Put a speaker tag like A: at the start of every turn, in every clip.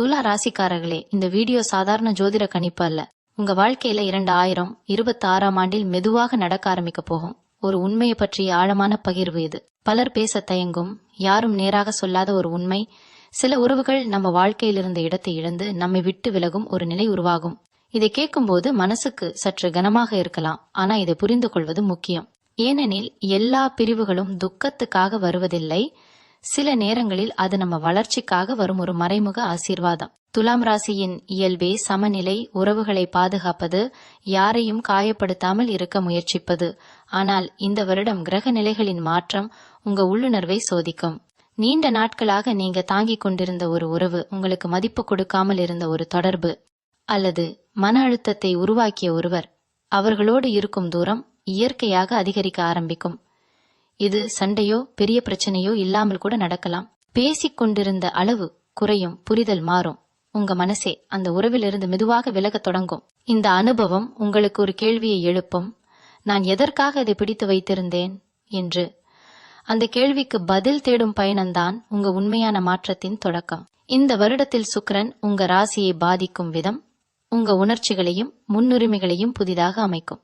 A: துலா ராசிக்காரர்களே இந்த வீடியோ சாதாரண ஜோதிட கணிப்பு அல்ல. உங்க வாழ்க்கையில இரண்டு ஆயிரம் இருபத்தி ஆறாம் ஆண்டில் மெதுவாக நடக்க ஆரம்பிக்க போகும். ஒரு உண்மையை பற்றிய ஆழமான பகிர்வு இது. பலர் பேச தயங்கும் யாரும் நேராக சொல்லாத ஒரு உண்மை. சில உறவுகள் நம்ம வாழ்க்கையில் இருந்த இடத்தை இழந்து நம்மை விட்டு விலகும் ஒரு நிலை உருவாகும். இதை கேட்கும்போது மனசுக்கு சற்று கனமாக இருக்கலாம் ஆனா இதை புரிந்து கொள்வது முக்கியம். ஏனெனில் எல்லா பிரிவுகளும் துக்கத்துக்காக வருவதில்லை சில நேரங்களில் அது நம்ம வளர்ச்சிக்காக வரும் ஒரு மறைமுக ஆசீர்வாதம். துலாம் ராசியின் இயல்பே சமநிலை உறவுகளை பாதுகாப்பது யாரையும் காயப்படுத்தாமல் இருக்க முயற்சிப்பது. ஆனால் இந்த வருடம் கிரக நிலைகளின் மாற்றம் உங்க உள்ளுணர்வை சோதிக்கும். நீண்ட நாட்களாக நீங்க தாங்கிக் கொண்டிருந்த ஒரு உறவு உங்களுக்கு மதிப்பு கொடுக்காமல் இருந்த ஒரு தொடர்பு. அல்லது மன அழுத்தத்தை உருவாக்கிய ஒருவர். அவர்களோடு இருக்கும் தூரம் இயற்கையாக அதிகரிக்க ஆரம்பிக்கும். இது சண்டையோ பெரிய பிரச்சனையோ இல்லாமல் கூட நடக்கலாம். பேசிக் கொண்டிருந்த அளவு குறையும் புரிதல் மாறும். உங்க மனசே அந்த உறவிலிருந்து மெதுவாக விலகத் தொடங்கும். இந்த அனுபவம் உங்களுக்கு ஒரு கேள்வியை எழுப்பும். நான் எதற்காக இதை பிடித்து வைத்திருந்தேன்? என்று. அந்த கேள்விக்கு பதில் தேடும் பயணம்தான் உங்க உண்மையான மாற்றத்தின் தொடக்கம். இந்த வருடத்தில் சுக்கரன் உங்க ராசியை பாதிக்கும் விதம் உங்க உணர்ச்சிகளையும் முன்னுரிமைகளையும் புதிதாக அமைக்கும்.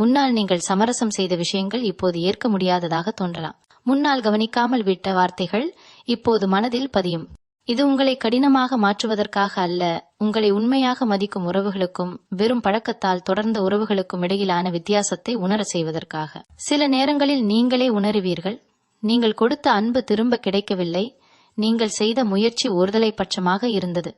A: முன்னால் நீங்கள் சமரசம் செய்த விஷயங்கள் இப்போது ஏற்க முடியாததாக தோன்றலாம். முன்னால் கவனிக்காமல் விட்ட வார்த்தைகள் இப்போது மனதில் பதியும். இது உங்களை கடினமாக மாற்றுவதற்காக அல்ல உங்களை உண்மையாக மதிக்கும் உறவுகளுக்கும் வெறும் பழக்கத்தால் தொடர்ந்த உறவுகளுக்கும் இடையிலான வித்தியாசத்தை உணர செய்வதற்காக. சில நேரங்களில் நீங்களே உணருவீர்கள். நீங்கள் கொடுத்த அன்பு திரும்ப கிடைக்கவில்லை. நீங்கள் செய்த முயற்சி ஒருதலை பட்சமாக இருந்தது.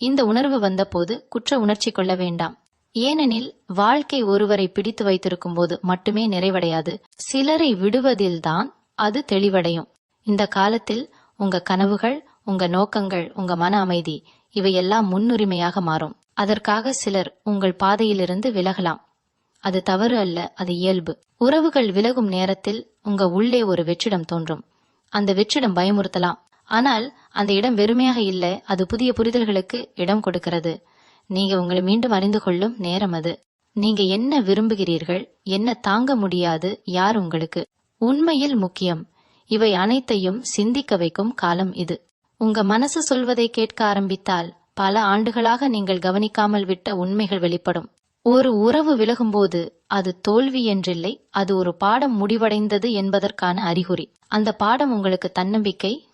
A: இந்த உணர்வு வந்தபோது குற்ற உணர்ச்சி கொள்ள வேண்டாம். ஏனெனில் வாழ்க்கை ஒருவரை பிடித்து வைத்திருக்கும் போது மட்டுமே நிறைவடையாது. சிலரை விடுவதில்தான் அது தெளிவடையும். இந்த காலத்தில் உங்க கனவுகள் உங்க நோக்கங்கள் உங்க மன அமைதி இவையெல்லாம் முன்னுரிமையாக மாறும். அதற்காக சிலர் உங்கள் பாதையிலிருந்து விலகலாம். அது தவறு அல்ல அது இயல்பு. உறவுகள் விலகும் நேரத்தில் உங்க உள்ளே ஒரு வெற்றிடம் தோன்றும். அந்த வெற்றிடம் பயமுறுத்தலாம். ஆனால் அந்த இடம் வெறுமையாக இல்லை அது புதிய புரிதல்களுக்கு இடம் கொடுக்கிறது. நீங்க உங்களை மீண்டும் அறிந்து கொள்ளும் நேரம் அது. நீங்க என்ன விரும்புகிறீர்கள் என்ன தாங்க முடியாது யார் உங்களுக்கு? உண்மையில் முக்கியம். இவை அனைத்தையும் சிந்திக்க வைக்கும் காலம் இது. உங்க மனசு சொல்வதை கேட்க ஆரம்பித்தால் பல ஆண்டுகளாக நீங்கள் கவனிக்காமல் விட்ட உண்மைகள் வெளிப்படும். ஒரு உறவு விலகும்போது அது தோல்வி என்றில்லை அது ஒரு பாடம் முடிவடைந்தது என்பதற்கான அறிகுறி. அந்த பாடம் உங்களுக்கு தன்னம்பிக்கை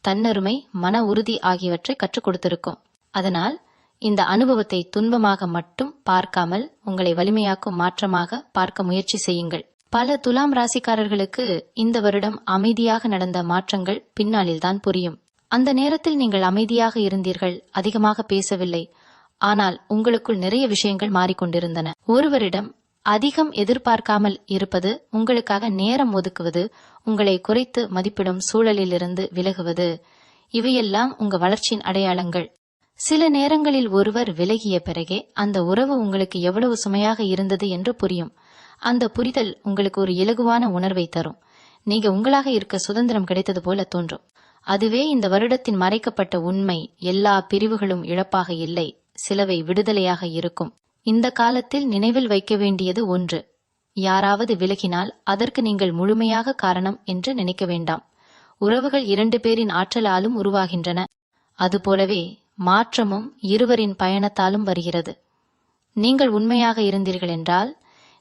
A: தன்னருமை மன உறுதி ஆகியவற்றை கற்றுக் கொடுத்திருக்கும். அதனால் இந்த அனுபவத்தை துன்பமாக மட்டும் பார்க்காமல் உங்களை வலிமையாக்கும் மாற்றமாக பார்க்க முயற்சி செய்யுங்கள். பல துலாம் ராசிக்காரர்களுக்கு இந்த வருடம் அமைதியாக நடந்த மாற்றங்கள் பின்னாளில்தான் புரியும். அந்த நேரத்தில் நீங்கள் அமைதியாக இருந்தீர்கள் அதிகமாக பேசவில்லை. ஆனால் உங்களுக்குள் நிறைய விஷயங்கள் மாறிக்கொண்டிருந்தன. ஒருவரிடம் அதிகம் எதிர்பார்க்காமல் இருப்பது உங்களுக்காக நேரம் ஒதுக்குவது உங்களை குறைத்து மதிப்பிடும் சூழலிலிருந்து விலகுவது இவையெல்லாம் உங்க வளர்ச்சியின் அடையாளங்கள். சில நேரங்களில் ஒருவர் விலகிய பிறகே அந்த உறவு உங்களுக்கு எவ்வளவு சுமையாக இருந்தது என்று புரியும். அந்த புரிதல் உங்களுக்கு ஒரு இலகுவான உணர்வை தரும். நீங்க உங்களாக இருக்க சுதந்திரம் கிடைத்தது போல தோன்றும். அதுவே இந்த வருடத்தின் மறைக்கப்பட்ட உண்மை எல்லா பிரிவுகளும் இழப்பாக இல்லை சிலவை விடுதலையாக இருக்கும். இந்த காலத்தில் நினைவில் வைக்க வேண்டியது ஒன்று. யாராவது விலகினால் அதற்கு நீங்கள் முழுமையாக காரணம் என்று நினைக்க வேண்டாம். உறவுகள் இரண்டு பேரின் ஆற்றலாலும் உருவாகின்றன. அதுபோலவே மாற்றமும் இருவரின் பயணத்தாலும் வருகிறது. நீங்கள் உண்மையாக இருந்தீர்கள் என்றால்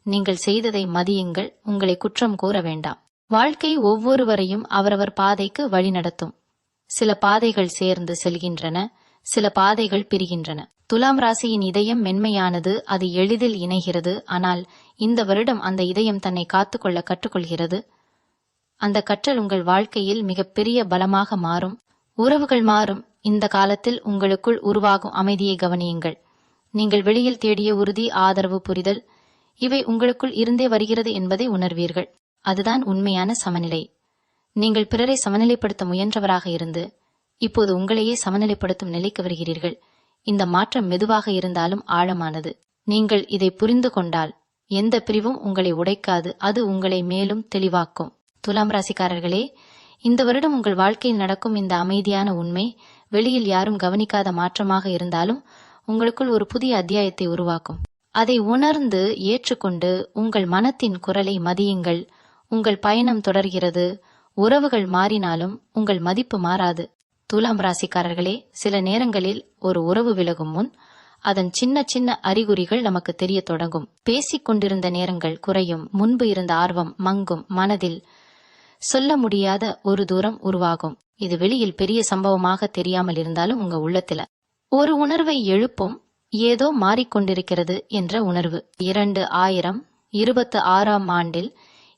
A: நீங்கள் செய்ததை மதியுங்கள் உங்களை குற்றம் கூற வேண்டாம். வாழ்க்கை ஒவ்வொருவரையும் அவரவர் பாதைக்கு வழிநடத்தும் சில பாதைகள் சேர்ந்து செல்கின்றன சில பாதைகள் பிரிகின்றன. துலாம் ராசியின் இதயம் மென்மையானது அது எளிதில் இணைகிறது ஆனால் இந்த வருடம் அந்த இதயம் தன்னை காத்துக்கொள்ள கற்றுக்கொள்கிறது. அந்த கற்றல் உங்கள் வாழ்க்கையில் மிகப்பெரிய பலமாக மாறும். உறவுகள் மாறும் இந்த காலத்தில் உங்களுக்குள் உருவாகும் அமைதியை கவனியுங்கள். நீங்கள் வெளியில் தேடிய உறுதி ஆதரவு புரிதல் இவை உங்களுக்குள் இருந்தே வருகிறது என்பதை உணர்வீர்கள். அதுதான் உண்மையான சமநிலை. நீங்கள் பிறரை சமநிலைப்படுத்த முயன்றவராக இருந்து இப்போது உங்களையே சமநிலைப்படுத்தும் நிலைக்கு வருகிறீர்கள். இந்த மாற்றம் மெதுவாக இருந்தாலும் ஆழமானது. நீங்கள் இதை புரிந்து கொண்டால் எந்த பிரிவும் உங்களை உடைக்காது அது உங்களை மேலும் தெளிவாக்கும். துலாம் ராசிக்காரர்களே இந்த வருடம் உங்கள் வாழ்க்கையில் நடக்கும் இந்த அமைதியான உண்மை வெளியில் யாரும் கவனிக்காத மாற்றமாக இருந்தாலும் உங்களுக்குள் ஒரு புதிய அத்தியாயத்தை உருவாக்கும். அதை உணர்ந்து ஏற்றுக்கொண்டு உங்கள் மனத்தின் குரலை மதியுங்கள். உங்கள் பயணம் தொடர்கிறது. உறவுகள் மாறினாலும் உங்கள் மதிப்பு மாறாது. துலாம் ராசிக்காரர்களே சில நேரங்களில் ஒரு உறவு விலகும் முன் அதன் சின்ன சின்ன அறிகுறிகள் நமக்கு தெரிய தொடங்கும். பேசிக் கொண்டிருந்த நேரங்கள் குறையும். முன்பு இருந்த ஆர்வம் மங்கும். மனதில் சொல்ல முடியாத ஒரு தூரம் உருவாகும். இது வெளியில் பெரிய சம்பவமாக தெரியாமல் இருந்தாலும் உங்க உள்ளத்துல. ஒரு உணர்வை எழுப்பும் ஏதோ மாறிக்கொண்டிருக்கிறது என்ற உணர்வு. இரண்டு ஆயிரம் இருபத்து ஆறாம் ஆண்டில்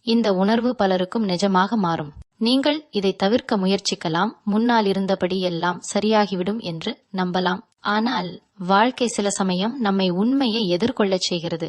A: இந்த உணர்வு பலருக்கும் நிஜமாக மாறும். நீங்கள் இதை தவிர்க்க முயற்சிக்கலாம். முன்னால் இருந்தபடி எல்லாம் சரியாகிவிடும் என்று நம்பலாம். ஆனால் வாழ்க்கை சில சமயம் நம்மை உண்மையை எதிர்கொள்ளச் செய்கிறது.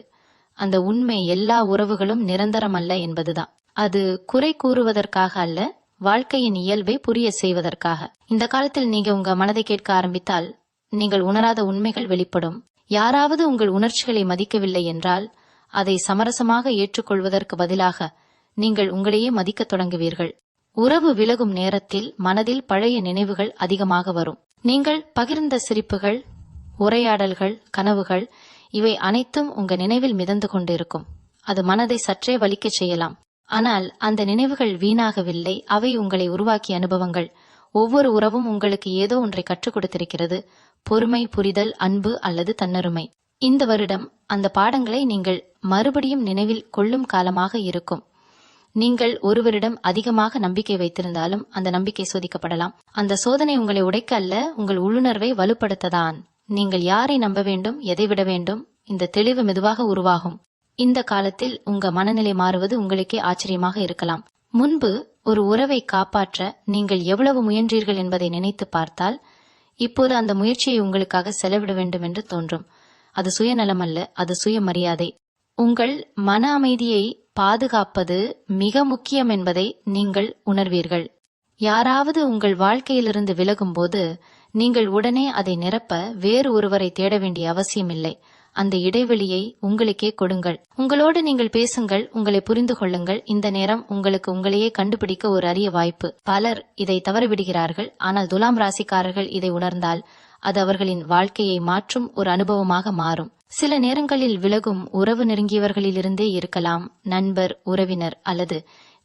A: அந்த உண்மை எல்லா உறவுகளும் நிரந்தரமல்ல என்பதுதான். அது குறை கூறுவதற்காக அல்ல வாழ்க்கையின் இயல்பை புரிய செய்வதற்காக. இந்த காலத்தில் நீங்க உங்க மனதை கேட்க ஆரம்பித்தால் நீங்கள் உணராத உண்மைகள் வெளிப்படும். யாராவது உங்கள் உணர்ச்சிகளை மதிக்கவில்லை என்றால் அதை சமரசமாக ஏற்றுக்கொள்வதற்கு பதிலாக நீங்கள் உங்களையே மதிக்கத் தொடங்குவீர்கள். உறவு விலகும் நேரத்தில் மனதில் பழைய நினைவுகள் அதிகமாக வரும். நீங்கள் பகிர்ந்த சிரிப்புகள் உரையாடல்கள் கனவுகள் இவை அனைத்தும் உங்க நினைவில் மிதந்து கொண்டிருக்கும். அது மனதை சற்றே வலிக்கச் செய்யலாம். ஆனால் அந்த நினைவுகள் வீணாகவில்லை. அவை உங்களை உருவாக்கிய அனுபவங்கள். ஒவ்வொரு உறவும் உங்களுக்கு ஏதோ ஒன்றை கற்றுக் கொடுத்திருக்கிறது. பொறுமை புரிதல் அன்பு அல்லது தன்னருமை. இந்த வருடம் அந்த பாடங்களை நீங்கள் மறுபடியும் நினைவில் கொள்ளும் காலமாக இருக்கும். நீங்கள் ஒருவரிடம் அதிகமாக நம்பிக்கை வைத்திருந்தாலும் அந்த நம்பிக்கை சோதிக்கப்படலாம். அந்த சோதனை உங்களை உடைக்க அல்ல உங்கள் உள்ளுணர்வை வலுப்படுத்ததான். நீங்கள் யாரை நம்ப வேண்டும் எதை விட வேண்டும் இந்த தெளிவு மெதுவாக உருவாகும். இந்த காலத்தில் உங்க மனநிலை மாறுவது உங்களுக்கே ஆச்சரியமாக இருக்கலாம். முன்பு ஒரு உறவை காப்பாற்ற நீங்கள் எவ்வளவு முயன்றீர்கள் என்பதை நினைத்து பார்த்தால் இப்போது அந்த முயற்சியை உங்களுக்காக செலவிட வேண்டும் என்று தோன்றும். அது சுயநலம் அல்ல அது சுயமரியாதை. உங்கள் மன அமைதியை பாதுகாப்பது மிக முக்கியம் என்பதை நீங்கள் உணர்வீர்கள். யாராவது உங்கள் வாழ்க்கையிலிருந்து விலகும்போது நீங்கள் உடனே அதை நிரப்ப வேறு ஒருவரை தேட வேண்டிய அவசியமில்லை. அந்த இடைவெளியை உங்களுக்கே கொடுங்கள். உங்களோடு நீங்கள் பேசுங்கள் உங்களை புரிந்து கொள்ளுங்கள். இந்த நேரம் உங்களுக்கு உங்களையே கண்டுபிடிக்க ஒரு அரிய வாய்ப்பு. பலர் இதை தவறவிடுகிறார்கள் ஆனால் துலாம் ராசிக்காரர்கள் இதை உணர்ந்தால் அது அவர்களின் வாழ்க்கையை மாற்றும் ஒரு அனுபவமாக மாறும். சில நேரங்களில் விலகும் உறவு நெருங்கியவர்களிலிருந்தே இருக்கலாம். நண்பர் உறவினர் அல்லது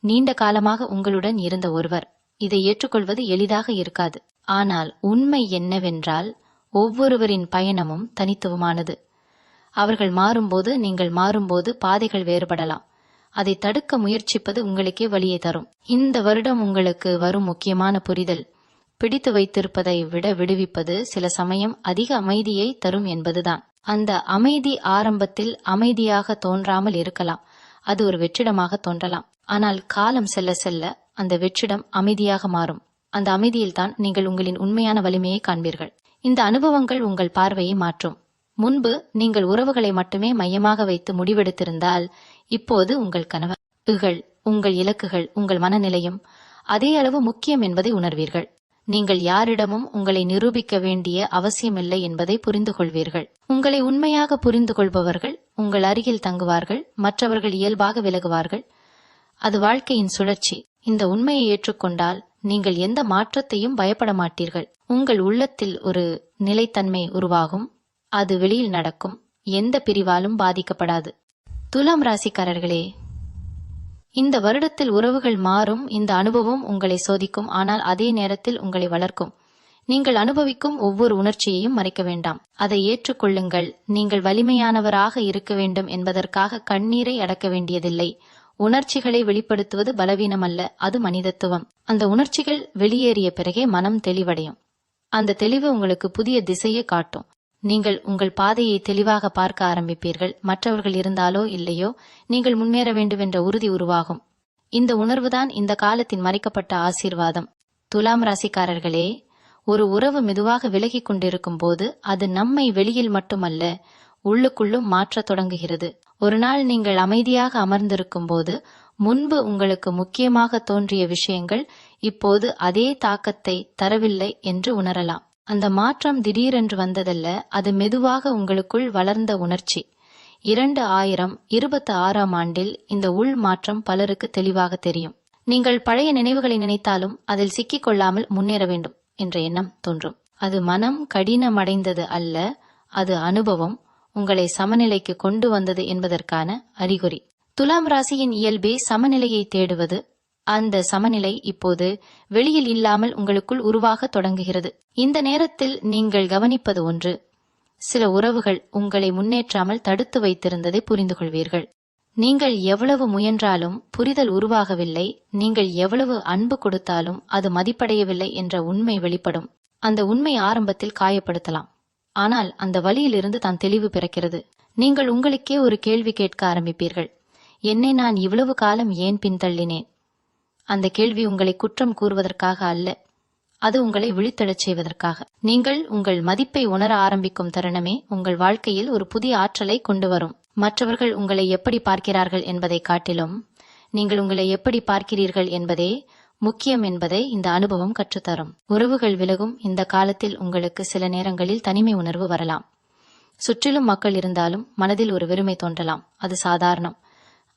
A: நீண்ட காலமாக உங்களுடன் இருந்த ஒருவர். இதை ஏற்றுக்கொள்வது எளிதாக இருக்காது. ஆனால் உண்மை என்னவென்றால் ஒவ்வொருவரின் பயணமும் தனித்துவமானது. அவர்கள் மாறும்போது நீங்கள் மாறும்போது பாதைகள் வேறுபடலாம். அதை தடுக்க முயற்சிப்பது உங்களுக்கே வழியை தரும். இந்த வருடம் உங்களுக்கு வரும் முக்கியமான புரிதல். பிடித்து வைத்திருப்பதை விட விடுவிப்பது சில சமயம் அதிக அமைதியை தரும் என்பதுதான். அந்த அமைதி ஆரம்பத்தில் அமைதியாக தோன்றாமல் இருக்கலாம். அது ஒரு வெற்றிடமாக தோன்றலாம். ஆனால் காலம் செல்ல செல்ல அந்த வெற்றிடம் அமைதியாக மாறும். அந்த அமைதியில்தான் நீங்கள் உங்களின் உண்மையான வலிமையை காண்பீர்கள். இந்த அனுபவங்கள் உங்கள் பார்வையை மாற்றும். முன்பு நீங்கள் உறவுகளை மட்டுமே மையமாக வைத்து முடிவெடுத்திருந்தால் இப்போது உங்கள் கனவுகள் உங்கள் இலக்குகள் உங்கள் மனநிலையும் அதே அளவு முக்கியம் என்பதை உணர்வீர்கள். நீங்கள் யாரிடமும் உங்களை நிரூபிக்க வேண்டிய அவசியமில்லை என்பதை புரிந்து கொள்வீர்கள் உங்களை உண்மையாக புரிந்து கொள்பவர்கள் உங்கள் அருகில் தங்குவார்கள் மற்றவர்கள் இயல்பாக விலகுவார்கள். அது வாழ்க்கையின் சுழற்சி. இந்த உண்மையை ஏற்றுக்கொண்டால் நீங்கள் எந்த மாற்றத்தையும் பயப்பட மாட்டீர்கள். உங்கள் உள்ளத்தில் ஒரு நிலைத்தன்மை உருவாகும். அது வெளியில் நடக்கும். எந்த பிரிவாலும் பாதிக்கப்படாது. துலாம் ராசிக்காரர்களே இந்த வருடத்தில் உறவுகள் மாறும். இந்த அனுபவம் உங்களை சோதிக்கும். ஆனால் அதே நேரத்தில் உங்களை வளர்க்கும். நீங்கள் அனுபவிக்கும் ஒவ்வொரு உணர்ச்சியையும் மறைக்க வேண்டாம். அதை ஏற்றுக்கொள்ளுங்கள். நீங்கள் வலிமையானவராக இருக்க வேண்டும் என்பதற்காக கண்ணீரை அடக்க வேண்டியதில்லை. உணர்ச்சிகளை வெளிப்படுத்துவது பலவீனம் அல்ல அது மனிதத்துவம். அந்த உணர்ச்சிகள் வெளியேறிய பிறகே மனம் தெளிவடையும். அந்த தெளிவு உங்களுக்கு புதிய திசையை காட்டும். நீங்கள் உங்கள் பாதையை தெளிவாக பார்க்க ஆரம்பிப்பீர்கள். மற்றவர்கள் இருந்தாலோ இல்லையோ நீங்கள் முன்னேற வேண்டும் என்ற உறுதி உருவாகும். இந்த உணர்வுதான் இந்த காலத்தின் மறைக்கப்பட்ட ஆசீர்வாதம். துலாம் ராசிக்காரர்களே ஒரு உறவு மெதுவாக விலகிக் கொண்டிருக்கும் போது அது நம்மை வெளியில் மட்டுமல்ல உள்ளுக்குள்ளும் மாற்றத் தொடங்குகிறது. ஒரு நாள் நீங்கள் அமைதியாக அமர்ந்திருக்கும் போது முன்பு உங்களுக்கு முக்கியமாக தோன்றிய விஷயங்கள் இப்போது அதே தாக்கத்தை தரவில்லை என்று உணரலாம். அந்த மாற்றம் திடீரென்று வந்ததல்ல அது மெதுவாக உங்களுக்குள் வளர்ந்த உணர்ச்சி. இரண்டு ஆயிரம் இருபத்தி ஆறாம் ஆண்டில் இந்த உள் மாற்றம் பலருக்கு தெளிவாக தெரியும். நீங்கள் பழைய நினைவுகளை நினைத்தாலும் அதில் சிக்கிக் கொள்ளாமல் முன்னேற வேண்டும் என்ற எண்ணம் தோன்றும். அது மனம் கடினமடைந்தது அல்ல அது அனுபவம் உங்களை சமநிலைக்கு கொண்டு வந்தது என்பதற்கான அறிகுறி. துலாம் ராசியின் இயல்பே சமநிலையை தேடுவது அந்த சமநிலை இப்போது வெளியில் இல்லாமல் உங்களுக்குள் உருவாக தொடங்குகிறது. இந்த நேரத்தில் நீங்கள் கவனிப்பது ஒன்று. சில உறவுகள் உங்களை முன்னேற்றாமல் தடுத்து வைத்திருந்ததை புரிந்து கொள்வீர்கள் நீங்கள் எவ்வளவு முயன்றாலும் புரிதல் உருவாகவில்லை நீங்கள் எவ்வளவு அன்பு கொடுத்தாலும் அது மதிப்படையவில்லை என்ற உண்மை வெளிப்படும். அந்த உண்மை ஆரம்பத்தில் காயப்படுத்தலாம். ஆனால் அந்த வழியிலிருந்து தான் தெளிவு பிறக்கிறது. நீங்கள் உங்களுக்கே ஒரு கேள்வி கேட்க ஆரம்பிப்பீர்கள். என்னை நான் இவ்வளவு காலம் ஏன் பின்தள்ளினேன்? அந்த கேள்வி உங்களை குற்றம் கூறுவதற்காக அல்ல. அது உங்களை விழித்தெழச் செய்வதற்காக. நீங்கள் உங்கள் மதிப்பை உணர ஆரம்பிக்கும் தருணமே உங்கள் வாழ்க்கையில் ஒரு புதிய ஆற்றலை கொண்டு வரும். மற்றவர்கள் உங்களை எப்படி பார்க்கிறார்கள் என்பதை காட்டிலும் நீங்கள் உங்களை எப்படி பார்க்கிறீர்கள் என்பதே முக்கியம் என்பதை இந்த அனுபவம் கற்றுத்தரும். உறவுகள் விலகும். இந்த காலத்தில் உங்களுக்கு சில நேரங்களில் தனிமை உணர்வு வரலாம். சுற்றிலும் மக்கள் இருந்தாலும் மனதில் ஒரு வெறுமை தோன்றலாம். அது சாதாரணம்.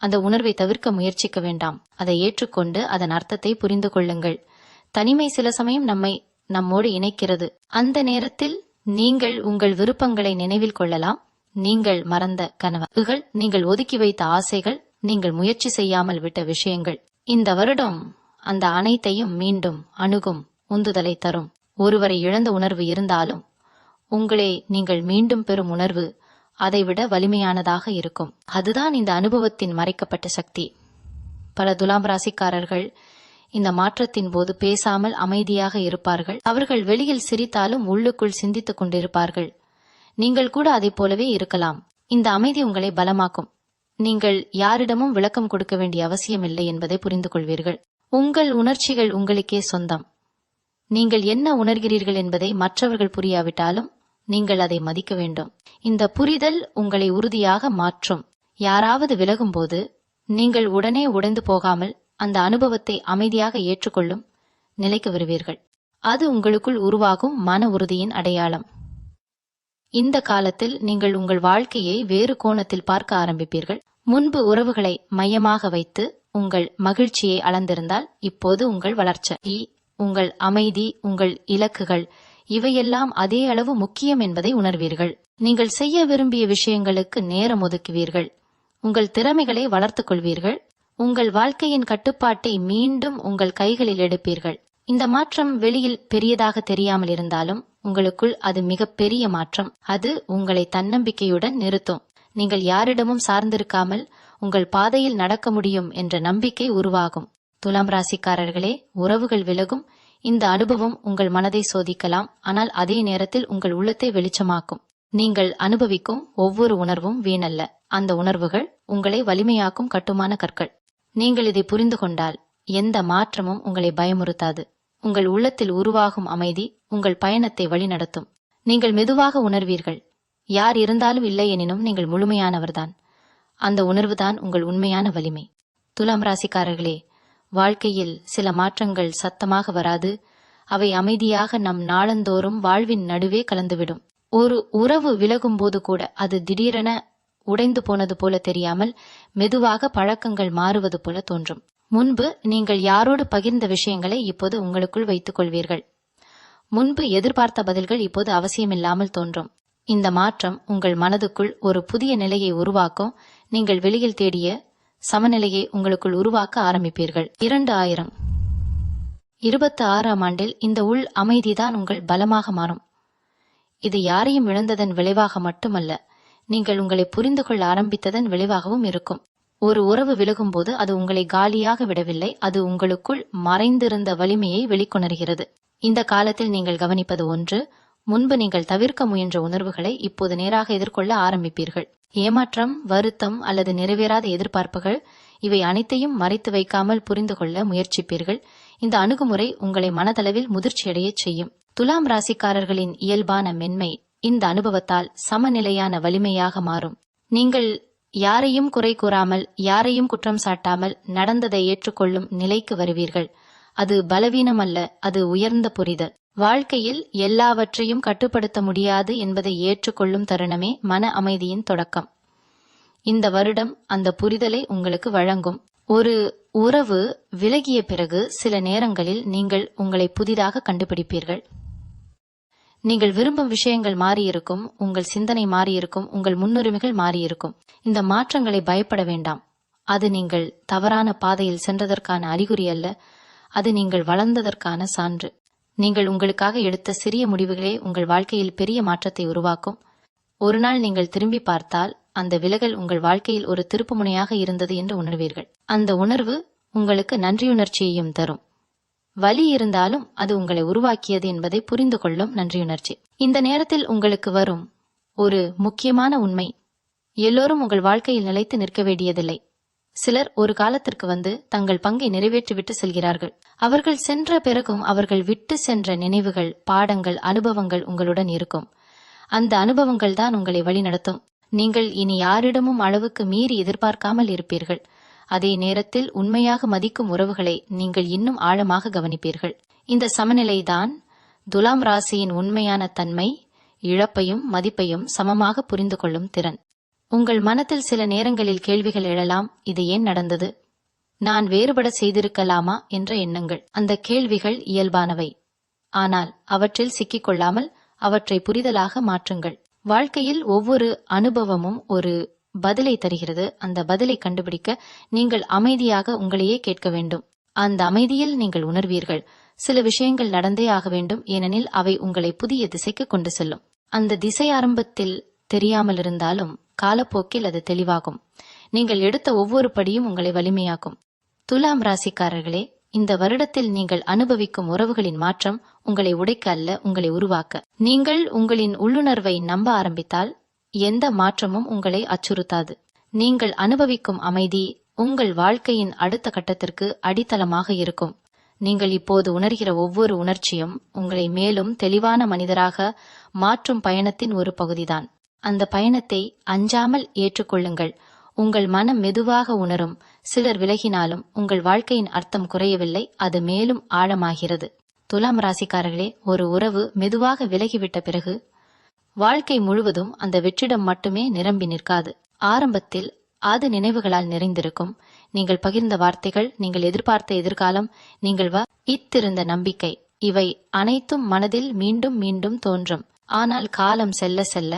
A: அந்த உணர்வை தவிர்க்க முயற்சிக்க வேண்டாம். அதை ஏற்றுக்கொண்டு அதன் அர்த்தத்தை புரிந்து கொள்ளுங்கள். தனிமை சில சமயம் நம்மை நம்மோடு இணைக்கிறது. அந்த நேரத்தில் நீங்கள் உங்கள் விருப்பங்களை நினைவில் கொள்ளலாம். நீங்கள் மறந்த கனவுகள் நீங்கள் ஒதுக்கி வைத்த ஆசைகள் நீங்கள் முயற்சி செய்யாமல் விட்ட விஷயங்கள். இந்த வருடம் அந்த அனைத்தையும் மீண்டும் அணுகும் உந்துதலை தரும். ஒருவரை இழந்த உணர்வு இருந்தாலும் உங்களை நீங்கள் மீண்டும் பெறும் உணர்வு அதைவிட வலிமையானதாக இருக்கும். அதுதான் இந்த அனுபவத்தின் மறைக்கப்பட்ட சக்தி. பல துலாம் ராசிக்காரர்கள் இந்த மாற்றத்தின் போது பேசாமல் அமைதியாக இருப்பார்கள். அவர்கள் வெளியில் சிரித்தாலும் உள்ளுக்குள் சிந்தித்துக் கொண்டிருப்பார்கள். நீங்கள் கூட அதைப் போலவே இருக்கலாம். இந்த அமைதி உங்களை பலமாக்கும். நீங்கள் யாரிடமும் விளக்கம் கொடுக்க வேண்டிய அவசியமில்லை என்பதை புரிந்து கொள்வீர்கள். உங்கள் உணர்ச்சிகள் உங்களுக்கே சொந்தம். நீங்கள் என்ன உணர்கிறீர்கள் என்பதை மற்றவர்கள் புரியாவிட்டாலும் நீங்கள் அதை மதிக்க வேண்டும். இந்த புரிதல் உங்களை உறுதியாக மாற்றும். யாராவது விலகும்போது நீங்கள் உடனே உடைந்து போகாமல் அந்த அனுபவத்தை அமைதியாக ஏற்றுக்கொள்ளும் நிலைக்கு வருவீர்கள். அது உங்களுக்குள் உருவாகும் மன உறுதியின் அடையாளம். இந்த காலத்தில் நீங்கள் உங்கள் வாழ்க்கையை வேறு கோணத்தில் பார்க்க ஆரம்பிப்பீர்கள். முன்பு உறவுகளை மையமாக வைத்து உங்கள் மகிழ்ச்சியை அளந்திருந்தால் இப்போது உங்கள் வளர்ச்சி. உங்கள் அமைதி உங்கள் இலக்குகள் இவையெல்லாம் அதே அளவு முக்கியம் என்பதை உணர்வீர்கள். நீங்கள் செய்ய விரும்பிய விஷயங்களுக்கு நேரம் ஒதுக்குவீர்கள். உங்கள் திறமைகளை வளர்த்துக் கொள்வீர்கள். உங்கள் வாழ்க்கையின் கட்டுப்பாட்டை மீண்டும் உங்கள் கைகளில் எடுப்பீர்கள். இந்த மாற்றம் வெளியில் பெரியதாக தெரியாமல் இருந்தாலும் உங்களுக்குள் அது மிகப்பெரிய மாற்றம். அது உங்களை தன்னம்பிக்கையுடன் நிறுத்தும். நீங்கள் யாரிடமும் சார்ந்திருக்காமல் உங்கள் பாதையில் நடக்க முடியும் என்ற நம்பிக்கை உருவாகும். துலாம் ராசிக்காரர்களே உறவுகள் விலகும். இந்த அனுபவம் உங்கள் மனதை சோதிக்கலாம். ஆனால் அதே நேரத்தில் உங்கள் உள்ளத்தை வெளிச்சமாக்கும். நீங்கள் அனுபவிக்கும் ஒவ்வொரு உணர்வும் வீணல்ல. அந்த உணர்வுகள் உங்களை வலிமையாக்கும் கட்டுமான கற்கள். நீங்கள் இதை புரிந்து கொண்டால் எந்த மாற்றமும் உங்களை பயமுறுத்தாது. உங்கள் உள்ளத்தில் உருவாகும் அமைதி உங்கள் பயணத்தை வழிநடத்தும். நீங்கள் மெதுவாக உணர்வீர்கள். யார் இருந்தாலும் இல்லை எனினும் நீங்கள் முழுமையானவர்தான். அந்த உணர்வுதான் உங்கள் உண்மையான வலிமை. துலாம் ராசிக்காரர்களே வாழ்க்கையில் சில மாற்றங்கள் சத்தமாக வராது. அவை அமைதியாக நம் நாளந்தோறும் வாழ்வின் நடுவே கலந்துவிடும். ஒரு உறவு விலகும் போது கூட அது திடீரென உடைந்து போனது போல தெரியாமல் மெதுவாக பழக்கங்கள் மாறுவது போல தோன்றும். முன்பு நீங்கள் யாரோடு பகிர்ந்த விஷயங்களை இப்போது உங்களுக்குள் வைத்துக் கொள்வீர்கள். முன்பு எதிர்பார்த்த பதில்கள் இப்போது அவசியமில்லாமல் தோன்றும். இந்த மாற்றம் உங்கள் மனதுக்குள் ஒரு புதிய நிலையை உருவாக்கும். நீங்கள் வெளியில் தேடிய சமநிலையை உங்களுக்குள் உருவாக்க ஆரம்பிப்பீர்கள். இரண்டு ஆயிரம் இருபத்தி ஆறாம் ஆண்டில் இந்த உள் அமைதிதான் உங்கள் பலமாக மாறும். இது யாரையும் இழந்ததன் விளைவாக மட்டுமல்ல நீங்கள் உங்களை புரிந்து கொள்ள ஆரம்பித்ததன் விளைவாகவும் இருக்கும். ஒரு உறவு விலகும்போது அது உங்களை காலியாக விடவில்லை அது உங்களுக்குள் மறைந்திருந்த வலிமையை வெளிக்கொணர்கிறது. இந்த காலத்தில் நீங்கள் கவனிப்பது ஒன்று முன்பு நீங்கள் தவிர்க்க முயன்ற உணர்வுகளை இப்போது நேராக எதிர்கொள்ள ஆரம்பிப்பீர்கள். ஏமாற்றம் வருத்தம் அல்லது நிறைவேறாத எதிர்பார்ப்புகள் இவை அனைத்தையும் மறைத்து வைக்காமல் புரிந்து கொள்ள முயற்சிப்பீர்கள். இந்த அணுகுமுறை உங்களை மனதளவில் முதிர்ச்சியடையச் செய்யும். துலாம் ராசிக்காரர்களின் இயல்பான மென்மை இந்த அனுபவத்தால் சமநிலையான வலிமையாக மாறும். நீங்கள் யாரையும் குறை கூறாமல் யாரையும் குற்றம் சாட்டாமல் நடந்ததை ஏற்றுக்கொள்ளும் நிலைக்கு வருவீர்கள். அது பலவீனம் அல்ல அது உயர்ந்த புரிதல். வாழ்க்கையில் எல்லாவற்றையும் கட்டுப்படுத்த முடியாது என்பதை ஏற்றுக்கொள்ளும் தருணமே மன அமைதியின் தொடக்கம். இந்த வருடம் அந்த புரிதலை உங்களுக்கு வழங்கும். ஒரு உறவு விலகிய பிறகு சில நேரங்களில் நீங்கள் உங்களை புதிதாக கண்டுபிடிப்பீர்கள். நீங்கள் விரும்பும் விஷயங்கள் மாறியிருக்கும் உங்கள் சிந்தனை மாறியிருக்கும் உங்கள் முன்னுரிமைகள் மாறியிருக்கும். இந்த மாற்றங்களை பயப்பட வேண்டாம். அது நீங்கள் தவறான பாதையில் சென்றதற்கான அறிகுறி அல்ல அது நீங்கள் வளர்ந்ததற்கான சான்று. நீங்கள் உங்களுக்காக எடுத்த சிறிய முடிவுகளே உங்கள் வாழ்க்கையில் பெரிய மாற்றத்தை உருவாக்கும். ஒரு நாள் நீங்கள் திரும்பி பார்த்தால் அந்த விலகல் உங்கள் வாழ்க்கையில் ஒரு திருப்புமுனையாக இருந்தது என்று உணர்வீர்கள். அந்த உணர்வு உங்களுக்கு நன்றியுணர்ச்சியையும் தரும். வலி இருந்தாலும் அது உங்களை உருவாக்கியது என்பதை புரிந்து கொள்ளும் நன்றியுணர்ச்சி. இந்த நேரத்தில் உங்களுக்கு வரும் ஒரு முக்கியமான உண்மை. எல்லோரும் உங்கள் வாழ்க்கையில் நிலைத்து நிற்க வேண்டியதில்லை. சிலர் ஒரு காலத்திற்கு வந்து தங்கள் பங்கை நிறைவேற்றிவிட்டு செல்கிறார்கள். அவர்கள் சென்ற பிறகும் அவர்கள் விட்டு சென்ற நினைவுகள் பாடங்கள் அனுபவங்கள் உங்களுடன் இருக்கும். அந்த அனுபவங்கள் தான் உங்களை வழிநடத்தும். நீங்கள் இனி யாரிடமும் அளவுக்கு மீறி எதிர்பார்க்காமல் இருப்பீர்கள். அதே நேரத்தில் உண்மையாக மதிக்கும் உறவுகளை நீங்கள் இன்னும் ஆழமாக கவனிப்பீர்கள். இந்த சமநிலைதான் துலாம் ராசியின் உண்மையான தன்மை இழப்பையும் மதிப்பையும் சமமாக புரிந்து கொள்ளும் திறன். உங்கள் மனத்தில் சில நேரங்களில் கேள்விகள் எழலாம். இது ஏன் நடந்தது? நான் வேறுபட செய்திருக்கலாமா? என்ற எண்ணங்கள். அந்த கேள்விகள் இயல்பானவை. ஆனால் அவற்றில் சிக்கிக்கொள்ளாமல் அவற்றை புரிதலாக மாற்றுங்கள். வாழ்க்கையில் ஒவ்வொரு அனுபவமும் ஒரு பதிலை தருகிறது. அந்த பதிலை கண்டுபிடிக்க நீங்கள் அமைதியாக உங்களையே கேட்க வேண்டும். அந்த அமைதியில் நீங்கள் உணர்வீர்கள். சில விஷயங்கள் நடந்தே ஆக வேண்டும். ஏனெனில் அவை உங்களை புதிய திசைக்கு கொண்டு செல்லும். அந்த திசை ஆரம்பத்தில் தெரியாமல் இருந்தாலும் காலப்போக்கில் அது தெளிவாகும். நீங்கள் எடுத்த ஒவ்வொரு படியும் உங்களை வலிமையாக்கும். துலாம் ராசிக்காரர்களே இந்த வருடத்தில் நீங்கள் அனுபவிக்கும் உறவுகளின் மாற்றம் உங்களை உடைக்க அல்ல உங்களை உருவாக்க. நீங்கள் உங்களின் உள்ளுணர்வை நம்ப ஆரம்பித்தால் எந்த மாற்றமும் உங்களை அச்சுறுத்தாது. நீங்கள் அனுபவிக்கும் அமைதி உங்கள் வாழ்க்கையின் அடுத்த கட்டத்திற்கு அடித்தளமாக இருக்கும். நீங்கள் இப்போது உணர்கிற ஒவ்வொரு உணர்ச்சியும் உங்களை மேலும் தெளிவான மனிதராக மாற்றும் பயணத்தின் ஒரு பகுதிதான். அந்த பயணத்தை அஞ்சாமல் ஏற்றுக்கொள்ளுங்கள். உங்கள் மனம் மெதுவாக உணரும். சிலர் விலகினாலும் உங்கள் வாழ்க்கையின் அர்த்தம் குறையவில்லை. அது மேலும் ஆழமாகிறது. துலாம் ராசிக்காரர்களே ஒரு உறவு மெதுவாக விலகிவிட்ட பிறகு வாழ்க்கை முழுவதும் அந்த வெற்றிடம் மட்டுமே நிரம்பி நிற்காது. ஆரம்பத்தில் அது நினைவுகளால் நிறைந்திருக்கும். நீங்கள் பகிர்ந்த வார்த்தைகள் நீங்கள் எதிர்பார்த்த எதிர்காலம் நீங்கள் வ இத்திருந்த நம்பிக்கை இவை அனைத்தும் மனதில் மீண்டும் மீண்டும் தோன்றும். ஆனால் காலம் செல்ல செல்ல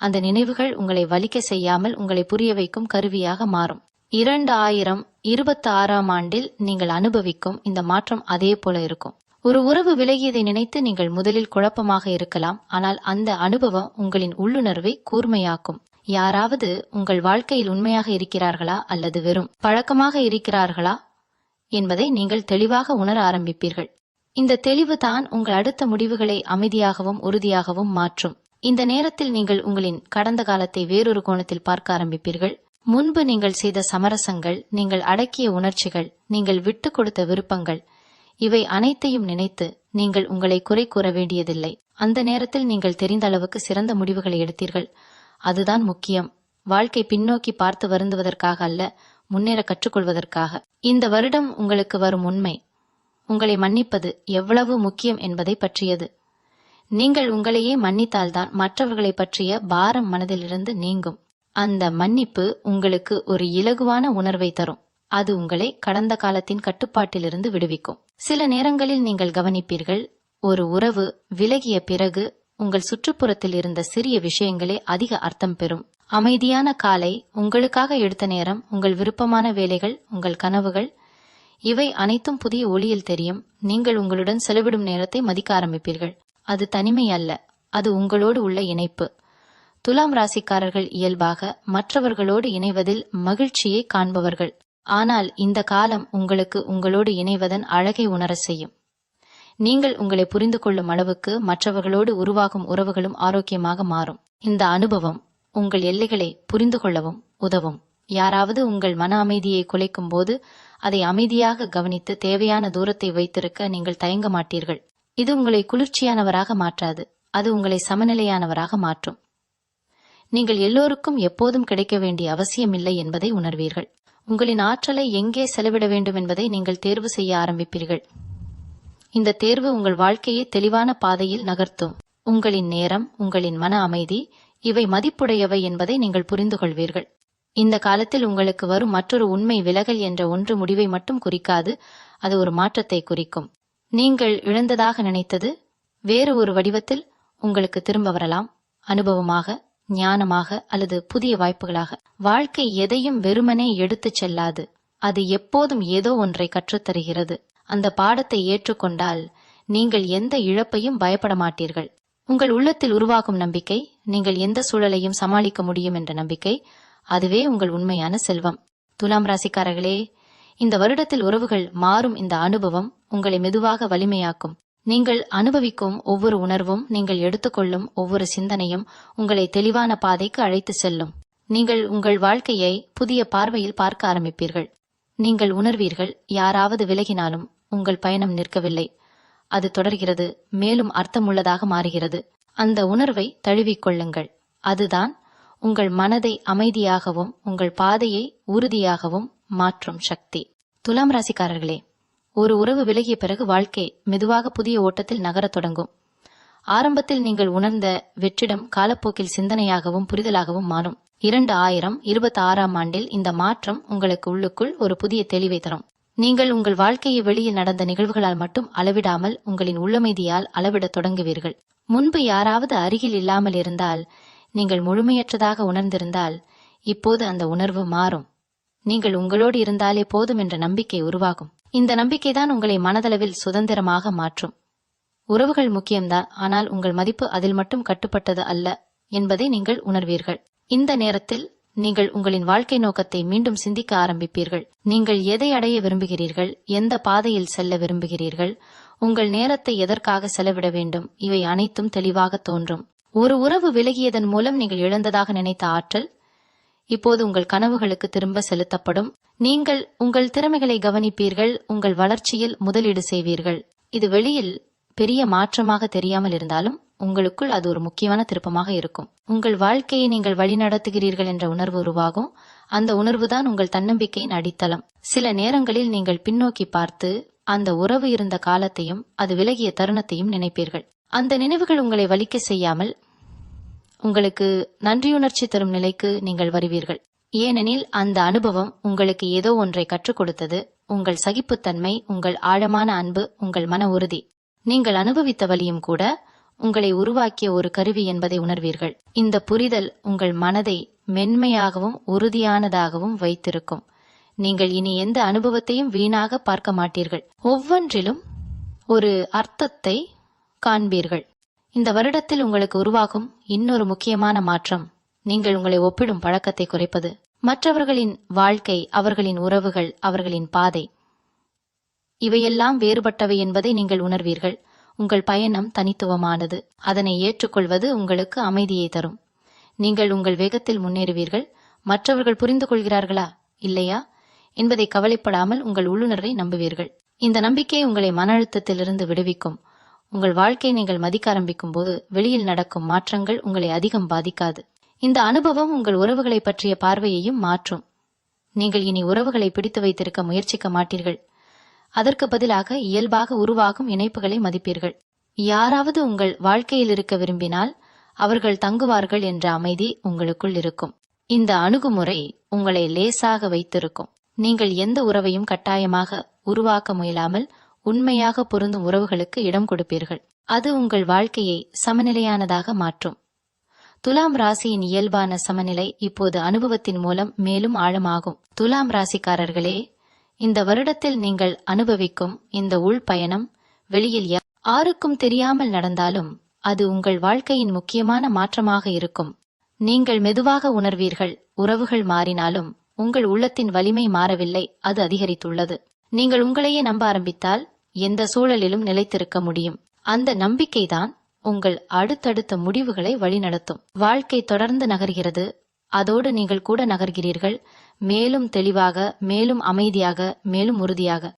A: அந்த நினைவுகள் உங்களை வலிக்க செய்யாமல் உங்களை புரிய வைக்கும் கருவியாக மாறும். இரண்டு ஆயிரம் இருபத்தி ஆறாம் ஆண்டில் நீங்கள் அனுபவிக்கும் இந்த மாற்றம் அதே போல இருக்கும். ஒரு உறவு விலகியதை நினைத்து நீங்கள் முதலில் குழப்பமாக இருக்கலாம் ஆனால் அந்த அனுபவம் உங்களின் உள்ளுணர்வை கூர்மையாக்கும். யாராவது உங்கள் வாழ்க்கையில் உண்மையாக இருக்கிறார்களா அல்லது வெறும் பழக்கமாக இருக்கிறார்களா என்பதை நீங்கள் தெளிவாக உணர ஆரம்பிப்பீர்கள். இந்த தெளிவு தான் உங்கள் அடுத்த முடிவுகளை அமைதியாகவும் உறுதியாகவும் மாற்றும். இந்த நேரத்தில் நீங்கள் உங்களின் கடந்த காலத்தை வேறொரு கோணத்தில் பார்க்க ஆரம்பிப்பீர்கள். முன்பு நீங்கள் செய்த சமரசங்கள் நீங்கள் அடக்கிய உணர்ச்சிகள் நீங்கள் விட்டு கொடுத்த விருப்பங்கள் இவை அனைத்தையும் நினைத்து நீங்கள் உங்களை குறை கூற வேண்டியதில்லை. அந்த நேரத்தில் நீங்கள் தெரிந்த அளவுக்கு சிறந்த முடிவுகளை எடுத்தீர்கள். அதுதான் முக்கியம். வாழ்க்கை பின்னோக்கி பார்த்து வருந்துவதற்காக அல்ல முன்னேற கற்றுக்கொள்வதற்காக. இந்த வருடம் உங்களுக்கு வரும் உண்மை. உங்களை மன்னிப்பது எவ்வளவு முக்கியம் என்பதை பற்றியது. நீங்கள் உங்களையே மன்னித்தால்தான் மற்றவர்களை பற்றிய பாரம் மனதிலிருந்து நீங்கும். அந்த மன்னிப்பு உங்களுக்கு ஒரு இலகுவான உணர்வை தரும். அது உங்களை கடந்த காலத்தின் கட்டுப்பாட்டிலிருந்து விடுவிக்கும். சில நேரங்களில் நீங்கள் கவனிப்பீர்கள் ஒரு உறவு விலகிய பிறகு உங்கள் சுற்றுப்புறத்தில் இருந்த சிறிய விஷயங்களே அதிக அர்த்தம் பெறும். அமைதியான காலை உங்களுக்காக எடுத்த நேரம் உங்கள் விருப்பமான வேலைகள் உங்கள் கனவுகள் இவை அனைத்தும் புதிய ஒளியில் தெரியும். நீங்கள் உங்களுடன் செலவிடும் நேரத்தை மதிக்க ஆரம்பிப்பீர்கள். அது தனிமை அல்ல அது உங்களோடு உள்ள இணைப்பு. துலாம் ராசிக்காரர்கள் இயல்பாக மற்றவர்களோடு இணைவதில் மகிழ்ச்சியை காண்பவர்கள். ஆனால் இந்த காலம் உங்களுக்கு உங்களோடு இணைவதன் அழகை உணர செய்யும். நீங்கள் உங்களை புரிந்து கொள்ளும் அளவுக்கு மற்றவர்களோடு உருவாகும் உறவுகளும் ஆரோக்கியமாக மாறும். இந்த அனுபவம் உங்கள் எல்லைகளை புரிந்து கொள்ளவும் உதவும். யாராவது உங்கள் மன அமைதியை குலைக்கும் போது அதை அமைதியாக கவனித்து தேவையான தூரத்தை வைத்திருக்க நீங்கள் தயங்க மாட்டீர்கள். இது உங்களை குளிர்ச்சியானவராக மாற்றாது. அது உங்களை சமநிலையானவராக மாற்றும். நீங்கள் எல்லோருக்கும் எப்போதும் கிடைக்க வேண்டிய அவசியமில்லை என்பதை உணர்வீர்கள். உங்களின் ஆற்றலை எங்கே செலவிட வேண்டும் என்பதை நீங்கள் தேர்வு செய்ய ஆரம்பிப்பீர்கள். இந்த தேர்வு உங்கள் வாழ்க்கையை தெளிவான பாதையில் நகர்த்தும். உங்களின் நேரம் உங்களின் மன அமைதி இவை மதிப்புடையவை என்பதை நீங்கள் புரிந்து கொள்வீர்கள். இந்த காலத்தில் உங்களுக்கு வரும் மற்றொரு உண்மை விலகல் என்ற ஒன்று முடிவை மட்டும் குறிக்காது அது ஒரு மாற்றத்தை குறிக்கும். நீங்கள் இழந்ததாக நினைத்தது வேறு ஒரு வடிவத்தில் உங்களுக்கு திரும்ப வரலாம். அனுபவமாக ஞானமாக அல்லது புதிய வாய்ப்புகளாக. வாழ்க்கை எதையும் வெறுமனே எடுத்துச் செல்லாது. அது எப்போதும் ஏதோ ஒன்றை கற்றுத்தருகிறது. அந்த பாடத்தை ஏற்றுக்கொண்டால் நீங்கள் எந்த இழப்பையும் பயப்பட மாட்டீர்கள். உங்கள் உள்ளத்தில் உருவாகும் நம்பிக்கை நீங்கள் எந்த சூழலையும் சமாளிக்க முடியும் என்ற நம்பிக்கை அதுவே உங்கள் உண்மையான செல்வம். துலாம் ராசிக்காரர்களே இந்த வருடத்தில் உறவுகள் மாறும் இந்த அனுபவம் உங்களை மெதுவாக வலிமையாக்கும். நீங்கள் அனுபவிக்கும் ஒவ்வொரு உணர்வும் நீங்கள் எடுத்துக்கொள்ளும் ஒவ்வொரு சிந்தனையும் உங்களை தெளிவான பாதைக்கு அழைத்து செல்லும். நீங்கள் உங்கள் வாழ்க்கையை புதிய பார்வையில் பார்க்க ஆரம்பிப்பீர்கள். நீங்கள் உணர்வீர்கள் யாராவது விலகினாலும் உங்கள் பயணம் நிற்கவில்லை. அது தொடர்கிறது மேலும் அர்த்தமுள்ளதாக மாறுகிறது. அந்த உணர்வை தழுவிக்கொள்ளுங்கள் அதுதான் உங்கள் மனதை அமைதியாகவும் உங்கள் பாதையை உறுதியாகவும் மாற்றும் சக்தி. துலாம் ராசிக்காரர்களே ஒரு உறவு விலகிய பிறகு வாழ்க்கை மெதுவாக புதிய ஓட்டத்தில் நகரத் தொடங்கும். ஆரம்பத்தில் நீங்கள் உணர்ந்த வெற்றிடம் காலப்போக்கில் சிந்தனையாகவும் புரிதலாகவும் மாறும். இரண்டு ஆயிரம் இருபத்தி ஆறாம் ஆண்டில் இந்த மாற்றம் உங்களுக்கு உள்ளுக்குள் ஒரு புதிய தெளிவை தரும். நீங்கள் உங்கள் வாழ்க்கையை வெளியில் நடந்த நிகழ்வுகளால் மட்டும் அளவிடாமல் உங்களின் உள்ளமைதியால் அளவிடத் தொடங்குவீர்கள். முன்பு யாராவது அருகில் இல்லாமல் இருந்தால் நீங்கள் முழுமையற்றதாக உணர்ந்திருந்தால் இப்போது அந்த உணர்வு மாறும். நீங்கள் உங்களோடு இருந்தாலே போதும் என்ற நம்பிக்கை உருவாகும். இந்த நம்பிக்கைதான் உங்களை மனதளவில் சுதந்திரமாக மாற்றும். உறவுகள் முக்கியம்தான் ஆனால் உங்கள் மதிப்பு அதில் மட்டும் கட்டுப்பட்டது அல்ல என்பதை நீங்கள் உணர்வீர்கள். இந்த நேரத்தில் நீங்கள் உங்களின் வாழ்க்கை நோக்கத்தை மீண்டும் சிந்திக்க ஆரம்பிப்பீர்கள். நீங்கள் எதை அடைய விரும்புகிறீர்கள் எந்த பாதையில் செல்ல விரும்புகிறீர்கள் உங்கள் நேரத்தை எதற்காக செலவிட வேண்டும் இவை அனைத்தும் தெளிவாக தோன்றும். ஒரு உறவு விலகியதன் மூலம் நீங்கள் இழந்ததாக நினைத்த ஆற்றல் இப்போது உங்கள் கனவுகளுக்கு திரும்ப செலுத்தப்படும். நீங்கள் உங்கள் திறமைகளை கவனிப்பீர்கள் உங்கள் வளர்ச்சியில் முதலீடு செய்வீர்கள். இது வெளியில் பெரிய மாற்றமாக தெரியாமல் இருந்தாலும் உங்களுக்குள் அது ஒரு முக்கியமான திருப்பமாக இருக்கும். உங்கள் வாழ்க்கையை நீங்கள் வழிநடத்துகிறீர்கள் என்ற உணர்வு உருவாகும். அந்த உணர்வுதான் உங்கள் தன்னம்பிக்கையின் அடித்தளம். சில நேரங்களில் நீங்கள் பின்னோக்கி பார்த்து அந்த உறவு இருந்த காலத்தையும் அது விலகிய தருணத்தையும் நினைப்பீர்கள். அந்த நினைவுகள் உங்களை வலிக்க செய்யாமல் உங்களுக்கு நன்றியுணர்ச்சி தரும் நிலைக்கு நீங்கள் வருவீர்கள். ஏனெனில் அந்த அனுபவம் உங்களுக்கு ஏதோ ஒன்றை கற்றுக் கொடுத்தது. உங்கள் சகிப்புத்தன்மை உங்கள் ஆழமான அன்பு உங்கள் மன உறுதி. நீங்கள் அனுபவித்த வழியும் கூட உங்களை உருவாக்கிய ஒரு கருவி என்பதை உணர்வீர்கள். இந்த புரிதல் உங்கள் மனதை மென்மையாகவும் உறுதியானதாகவும் வைத்திருக்கும். நீங்கள் இனி எந்த அனுபவத்தையும் வீணாக பார்க்க மாட்டீர்கள். ஒவ்வொன்றிலும் ஒரு அர்த்தத்தை காண்பீர்கள். இந்த வருடத்தில் உங்களுக்கு உருவாகும் இன்னொரு முக்கியமான மாற்றம். நீங்கள் உங்களை ஒப்பிடும் பழக்கத்தை குறைப்பது. மற்றவர்களின் வாழ்க்கை அவர்களின் உறவுகள் அவர்களின் பாதை. இவையெல்லாம் வேறுபட்டவை என்பதை நீங்கள் உணர்வீர்கள். உங்கள் பயணம் தனித்துவமானது. அதனை ஏற்றுக்கொள்வது உங்களுக்கு அமைதியை தரும். நீங்கள் உங்கள் வேகத்தில் முன்னேறுவீர்கள். மற்றவர்கள் புரிந்து கொள்கிறார்களா? இல்லையா? என்பதை கவலைப்படாமல் உங்கள் உள்ளுணர்வை நம்புவீர்கள். இந்த நம்பிக்கை உங்களை மன அழுத்தத்திலிருந்து விடுவிக்கும். உங்கள் வாழ்க்கையை நீங்கள் மதிக்க ஆரம்பிக்கும் போது வெளியில் நடக்கும் மாற்றங்கள் உங்களை அதிகம் பாதிக்காது. இந்த அனுபவம் உங்கள் உறவுகளை பற்றிய பார்வையையும் மாற்றும். நீங்கள் இனி உறவுகளை பிடித்து வைத்திருக்க முயற்சிக்க மாட்டீர்கள். அதற்கு பதிலாக இயல்பாக உருவாகும் இணைப்புகளை மதிப்பீர்கள். யாராவது உங்கள் வாழ்க்கையில் இருக்க விரும்பினால் அவர்கள் தங்குவார்கள் என்ற அமைதி உங்களுக்குள் இருக்கும். இந்த அணுகுமுறை உங்களை லேசாக வைத்திருக்கும். நீங்கள் எந்த உறவையும் கட்டாயமாக உருவாக்க முயலாமல் உண்மையாக பொருந்தும் உறவுகளுக்கு இடம் கொடுப்பீர்கள். அது உங்கள் வாழ்க்கையை சமநிலையானதாக மாற்றும். துலாம் ராசியின் இயல்பான சமநிலை இப்போது அனுபவத்தின் மூலம் மேலும் ஆழமாகும். துலாம் ராசிக்காரர்களே இந்த வருடத்தில் நீங்கள் அனுபவிக்கும் இந்த உள் பயணம் வெளியில் யாருக்கும் தெரியாமல் நடந்தாலும் அது உங்கள் வாழ்க்கையின் முக்கியமான மாற்றமாக இருக்கும். நீங்கள் மெதுவாக உணர்வீர்கள் உறவுகள் மாறினாலும் உங்கள் உள்ளத்தின் வலிமை மாறவில்லை அது அதிகரித்துள்ளது. நீங்கள் உங்களையே நம்ப ஆரம்பித்தால் எந்த சூழலிலும் நிலைத்திருக்க முடியும். அந்த நம்பிக்கைதான் உங்கள் அடுத்தடுத்த முடிவுகளை வழிநடத்தும். வாழ்க்கை தொடர்ந்து நகர்கிறது. அதோடு நீங்கள் கூட நகர்கிறீர்கள். மேலும் தெளிவாக மேலும் அமைதியாக மேலும் உறுதியாக.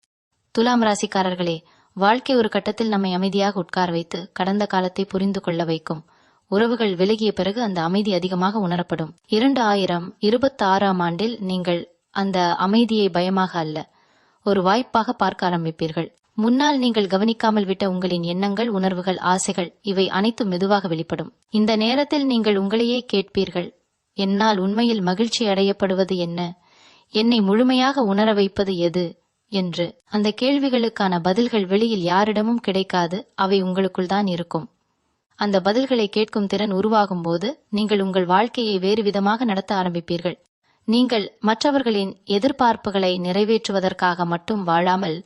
A: துலாம் ராசிக்காரர்களே வாழ்க்கை ஒரு கட்டத்தில் நம்மை அமைதியாக உட்கார வைத்து கடந்த காலத்தை புரிந்து கொள்ள வைக்கும். உறவுகள் விலகிய பிறகு அந்த அமைதி அதிகமாக உணரப்படும். இரண்டு ஆயிரம் இருபத்தி ஆறாம் ஆண்டில் நீங்கள் அந்த அமைதியை பயமாக அல்ல. ஒரு வாய்ப்பாக பார்க்க ஆரம்பிப்பீர்கள். முன்னால் நீங்கள் கவனிக்காமல் விட்ட உங்களின் எண்ணங்கள் உணர்வுகள் ஆசைகள் இவை அனைத்தும் மெதுவாக வெளிப்படும். இந்த நேரத்தில் நீங்கள் உங்களையே கேட்பீர்கள். என்னால் உண்மையில் மகிழ்ச்சி அடையப்படுவது என்ன? என்னை முழுமையாக உணர வைப்பது எது? என்று. அந்த கேள்விகளுக்கான பதில்கள் வெளியில் யாரிடமும் கிடைக்காது அவை உங்களுக்குள் தான் இருக்கும். அந்த பதில்களை கேட்கும் திறன் உருவாகும் போது நீங்கள் உங்கள் வாழ்க்கையை வேறு விதமாக நடத்த ஆரம்பிப்பீர்கள். நீங்கள் மற்றவர்களின் எதிர்பார்ப்புகளை நிறைவேற்றுவதற்காக மட்டும் வாழாமல்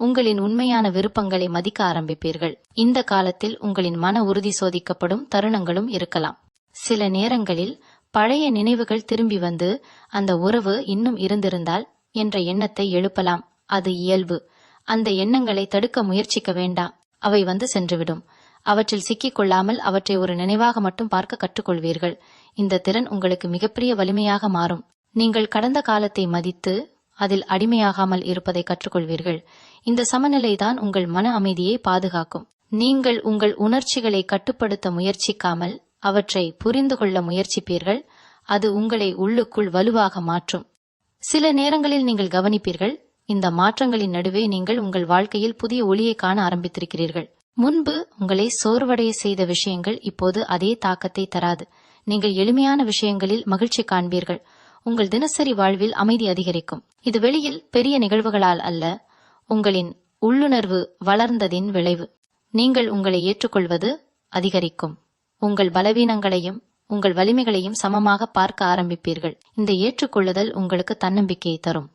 A: உங்களின் உண்மையான விருப்பங்களை மதிக்க ஆரம்பிப்பீர்கள். இந்த காலத்தில் உங்களின் மன உறுதி சோதிக்கப்படும் தருணங்களும் இருக்கலாம். சில நேரங்களில் பழைய நினைவுகள் திரும்பி வந்து அந்த உறவு இன்னும் இருந்திருந்தால் என்ற எண்ணத்தை எழுப்பலாம். அது இயல்பு. அந்த எண்ணங்களை தடுக்க முயற்சிக்க வேண்டாம். அவை வந்து சென்றுவிடும். அவற்றில் சிக்கிக் கொள்ளாமல் அவற்றை ஒரு நினைவாக மட்டும் பார்க்க கற்றுக்கொள்வீர்கள். இந்த திறன் உங்களுக்கு மிகப்பெரிய வலிமையாக மாறும். நீங்கள் கடந்த காலத்தை மதித்து அதில் அடிமையாகாமல் இருப்பதை கற்றுக்கொள்வீர்கள். இந்த சமநிலைதான் உங்கள் மன அமைதியை பாதுகாக்கும். நீங்கள் உங்கள் உணர்ச்சிகளை கட்டுப்படுத்த முயற்சிக்காமல் அவற்றை புரிந்து கொள்ள முயற்சிப்பீர்கள். அது உங்களை உள்ளுக்குள் வலுவாக மாற்றும். சில நேரங்களில் நீங்கள் கவனிப்பீர்கள் இந்த மாற்றங்களின் நடுவே நீங்கள் உங்கள் வாழ்க்கையில் புதிய ஒளியை காண ஆரம்பித்திருக்கிறீர்கள். முன்பு உங்களை சோர்வடைய செய்த விஷயங்கள் இப்போது அதே தாக்கத்தை தராது. நீங்கள் எளிமையான விஷயங்களில் மகிழ்ச்சி காண்பீர்கள். உங்கள் தினசரி வாழ்வில் அமைதி அதிகரிக்கும். இது வெளியில் பெரிய நிகழ்வுகளால் அல்ல உங்களின் உள்ளுணர்வு வளர்ந்ததின் விளைவு. நீங்கள் உங்களை ஏற்றுக்கொள்வது அதிகரிக்கும். உங்கள் பலவீனங்களையும் உங்கள் வலிமைகளையும் சமமாக பார்க்க ஆரம்பிப்பீர்கள். இந்த ஏற்றுக்கொள்ளுதல் உங்களுக்கு தன்னம்பிக்கையை தரும்.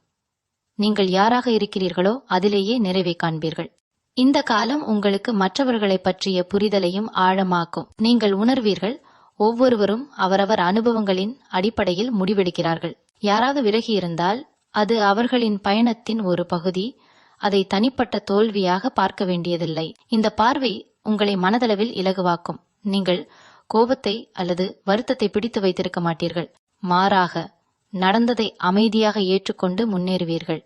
A: நீங்கள் யாராக இருக்கிறீர்களோ அதிலேயே நிறைவை காண்பீர்கள். இந்த காலம் உங்களுக்கு மற்றவர்களை பற்றிய புரிதலையும் ஆழமாக்கும். நீங்கள் உணர்வீர்கள் ஒவ்வொருவரும் அவரவர் அனுபவங்களின் அடிப்படையில் முடிவெடுக்கிறார்கள். யாராவது விலகி இருந்தால் அது அவர்களின் பயணத்தின் ஒரு பகுதி. அதை தனிப்பட்ட தோல்வியாக பார்க்க வேண்டியதில்லை. இந்த பார்வை உங்களை மனதளவில் இலகுவாக்கும். நீங்கள் கோபத்தை அல்லது வருத்தத்தை பிடித்து வைத்திருக்க மாட்டீர்கள். மாறாக நடந்ததை அமைதியாக ஏற்றுக்கொண்டு முன்னேறுவீர்கள்.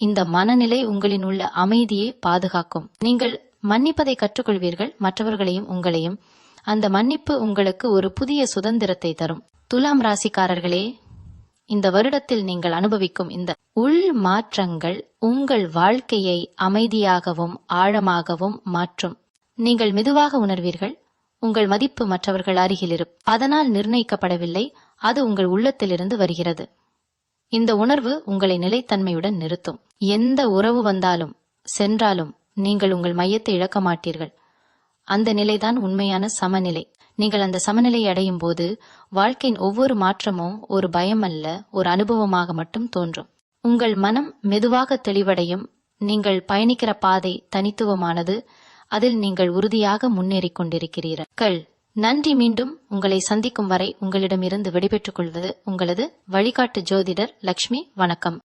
A: இந்த மனநிலை உங்களின் உள்ள அமைதியை பாதுகாக்கும். நீங்கள் மன்னிப்பதை கற்றுக்கொள்வீர்கள். மற்றவர்களையும் உங்களையும் அந்த மன்னிப்பு உங்களுக்கு ஒரு புதிய சுதந்திரத்தை தரும். துலாம் ராசிக்காரர்களே இந்த வருடத்தில் நீங்கள் அனுபவிக்கும் இந்த உள் மாற்றங்கள் உங்கள் வாழ்க்கையை அமைதியாகவும் ஆழமாகவும் மாற்றும். நீங்கள் மெதுவாக உணர்வீர்கள். உங்கள் மதிப்பு மற்றவர்கள் அருகில் இருக்கும் அதனால் நிர்ணயிக்கப்படவில்லை. அது உங்கள் உள்ளத்திலிருந்து வருகிறது. இந்த உணர்வு உங்களை நிலைத்தன்மையுடன் நிறுத்தும். எந்த உறவு வந்தாலும் சென்றாலும் நீங்கள் உங்கள் மையத்தை இழக்க மாட்டீர்கள். அந்த நிலைதான் உண்மையான சமநிலை. நீங்கள் அந்த சமநிலையை அடையும் போது வாழ்க்கையின் ஒவ்வொரு மாற்றமும் ஒரு பயம் அல்ல ஒரு அனுபவமாக மட்டும் தோன்றும். உங்கள் மனம் மெதுவாக தெளிவடையும். நீங்கள் பயணிக்கிற பாதை தனித்துவமானது. அதில் நீங்கள் உறுதியாக முன்னேறிக் கொண்டிருக்கிறீர்கள். நன்றி. மீண்டும் உங்களை சந்திக்கும் வரை உங்களிடமிருந்து விடைபெற்றுக் கொள்வது உங்களது வழிகாட்டு ஜோதிடர் லக்ஷ்மி. வணக்கம்.